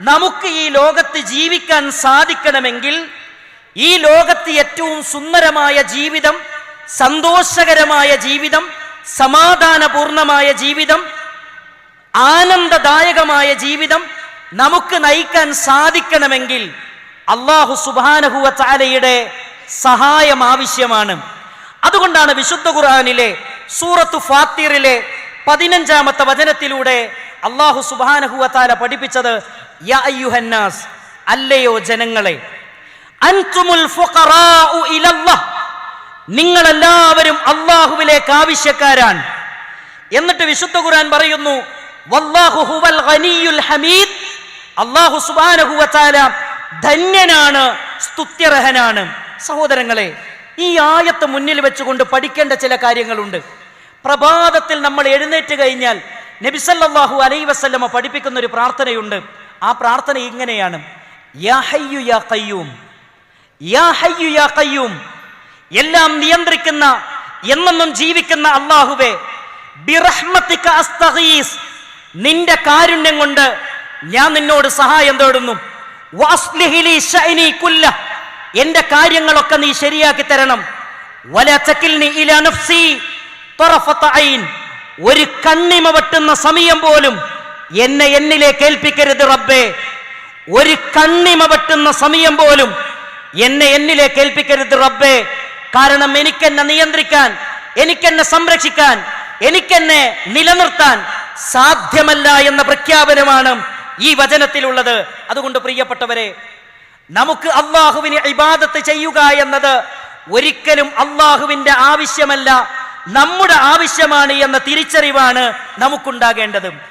നമുക്ക് ഈ ലോകത്ത് ജീവിക്കാൻ സാധിക്കണമെങ്കിൽ ഈ ലോകത്ത് ഏറ്റവും സുന്ദരമായ ജീവിതം സന്തോഷകരമായ ജീവിതം സമാധാനപൂർണമായ ജീവിതം ആനന്ദദായകമായ ജീവിതം നമുക്ക് നയിക്കാൻ സാധിക്കണമെങ്കിൽ അള്ളാഹു സുബാനഹുവ ചാലയുടെ സഹായം ആവശ്യമാണ്. അതുകൊണ്ടാണ് വിശുദ്ധ ഖുർആാനിലെ സൂറത്തു ഫാത്തിറിലെ പതിനഞ്ചാമത്തെ വചനത്തിലൂടെ അള്ളാഹു സുബാനഹുവ പഠിപ്പിച്ചത് അല്ലയോ ജനങ്ങളെ അൻതുമുൽ ഫുഖറാഉ നിങ്ങളെല്ലാവരും അള്ളാഹുവിലേക്ക് ആവശ്യക്കാരാണ്. എന്നിട്ട് വിശുദ്ധ ഖുർആൻ പറയുന്നു വല്ലാഹു ഹുവൽ ഗനിയുൽ ഹമീദ് സുബ്ഹാനഹു വതആല ധന്യനാണ് സ്തുത്യർഹനാണ്. സഹോദരങ്ങളെ ഈ ആയത്ത് മുന്നിൽ വെച്ചുകൊണ്ട് പഠിക്കേണ്ട ചില കാര്യങ്ങളുണ്ട്. പ്രഭാതത്തിൽ നമ്മൾ എഴുന്നേറ്റ് കഴിഞ്ഞാൽ നബിസല്ലാഹു അലൈ പഠിപ്പിക്കുന്ന ഒരു പ്രാർത്ഥനയുണ്ട്. ആ പ്രാർത്ഥന ഇങ്ങനെയാണ്. യാ ഹയ്യു യാ യാ ഹയ്യു യാ എല്ലാം നിയന്ത്രിക്കുന്ന എന്നെന്നും ജീവിക്കുന്ന അള്ളാഹുവേ നിന്റെ കാരുണ്യം കൊണ്ട് ഞാൻ നിന്നോട് സഹായം തേടുന്നു. എന്റെ കാര്യങ്ങളൊക്കെ നീ ശരിയാക്കി തരണം. ഒരു കണ്ണിമ വെട്ടുന്ന സമയം പോലും എന്നെ എന്നിലേക്ക് ഏൽപ്പിക്കരുത് റബ്ബേ. ഒരു കണ്ണിമ പറ്റുന്ന സമയം പോലും എന്നെ എന്നിലേക്ക് ഏൽപ്പിക്കരുത് റബ്ബേ. കാരണം എനിക്കെന്നെ നിയന്ത്രിക്കാൻ എനിക്കെന്നെ സംരക്ഷിക്കാൻ എനിക്കെന്നെ നിലനിർത്താൻ സാധ്യമല്ല എന്ന പ്രഖ്യാപനമാണ് ഈ വചനത്തിലുള്ളത്. അതുകൊണ്ട് പ്രിയപ്പെട്ടവരെ നമുക്ക് അള്ളാഹുവിനെ ഇബാദത്ത് ചെയ്യുക എന്നത് ഒരിക്കലും അള്ളാഹുവിന്റെ ആവശ്യമല്ല നമ്മുടെ ആവശ്യമാണ് എന്ന തിരിച്ചറിവാണ് നമുക്കുണ്ടാകേണ്ടത്.